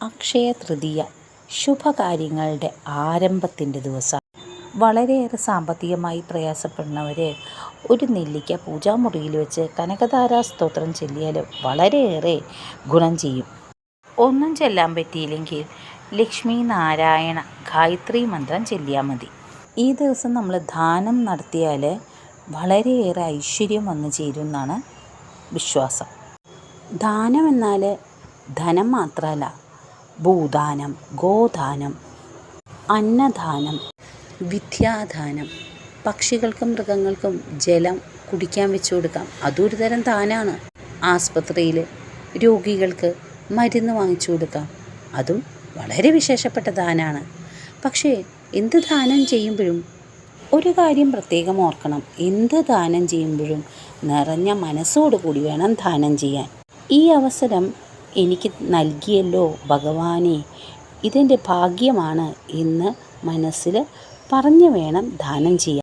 അക്ഷയ തൃതീയ ശുഭകാര്യങ്ങളുടെ ആരംഭത്തിന്റെ ദിവസം. വളരെയേറെ സാമ്പത്തികമായി പ്രയാസപ്പെടുന്നവരെ ഒരു നെല്ലിക്ക പൂജാമുറിയിൽ വെച്ച് കനകധാരാ സ്തോത്രം ചൊല്ലിയാൽ വളരെയേറെ ഗുണം ചെയ്യും. ഒന്നും ചെല്ലാൻ പറ്റിയില്ലെങ്കിൽ ലക്ഷ്മി നാരായണ ഗായത്രി മന്ത്രം ചൊല്ലിയാൽ മതി. ഈ ദിവസം നമ്മൾ ദാനം നടത്തിയാൽ വളരെയേറെ ഐശ്വര്യം വന്നു ചേരും എന്നാണ് വിശ്വാസം. ദാനം എന്നാൽ ധനം മാത്രമല്ല ഭൂദാനം ഗോദാനം അന്നദാനം വിദ്യാദാനം. പക്ഷികൾക്കും മൃഗങ്ങൾക്കും ജലം കുടിക്കാൻ വെച്ചു കൊടുക്കാം. അതൊരു തരം ദാനാണ്. ആസ്പത്രിയിൽ രോഗികൾക്ക് മരുന്ന് വാങ്ങിച്ചു കൊടുക്കാം. അതും വളരെ വിശേഷപ്പെട്ട ദാനാണ്. പക്ഷേ എന്ത് ദാനം ചെയ്യുമ്പോഴും ഒരു കാര്യം പ്രത്യേകം ഓർക്കണം. എന്ത് ദാനം ചെയ്യുമ്പോഴും നിറഞ്ഞ മനസ്സോടുകൂടി വേണം ദാനം ചെയ്യാൻ. ഈ അവസരം എനിക്ക് നൽകിയല്ലോ ഭഗവാനെ. ഇതെന്റെ ഭാഗ്യമാണ് എന്ന് മനസ്സിൽ പറഞ്ഞു വേണം ദാനം ചെയ്യാൻ.